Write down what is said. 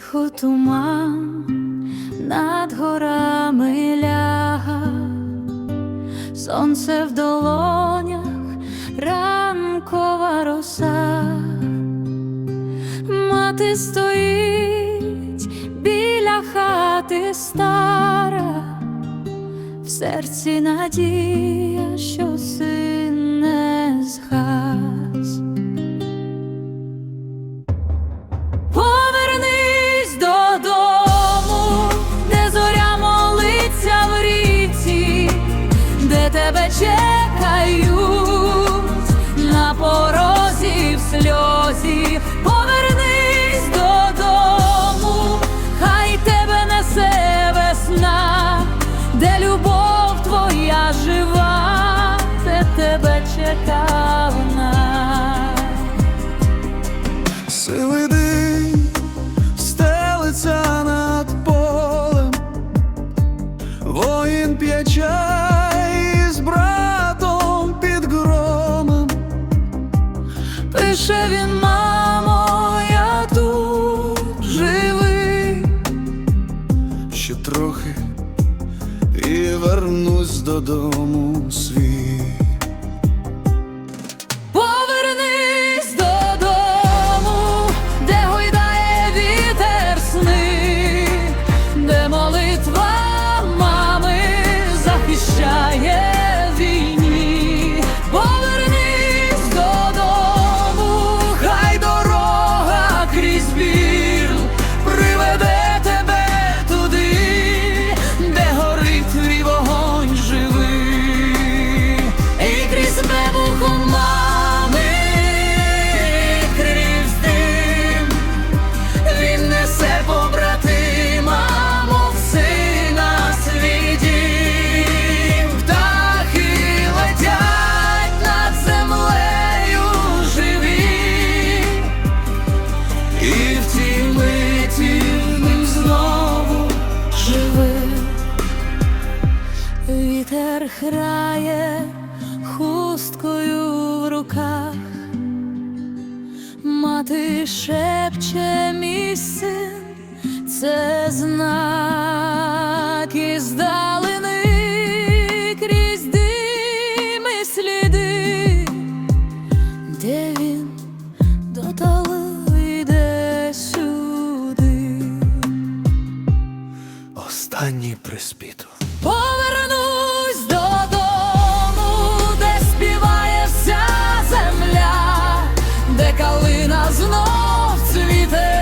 Тихо туман над горами ляга, сонце в долонях, ранкова роса, мати стоїть біля хати стара, в серці надія, тебе чекають на порозі в сльозі. Повернись додому, хай тебе несе весна, де любов твоя жива, де тебе чекав нас. Дим стелиться над полем, воїн п'є Пише він, мамо, я тут живий. Ще трохи і вернусь додому свій. Грає хусткою в руках, мати шепче мій син, це знак і здалини крізь дим і сліди, де він доталу йде сюди. Останній приспіту. Калина знов цвіте.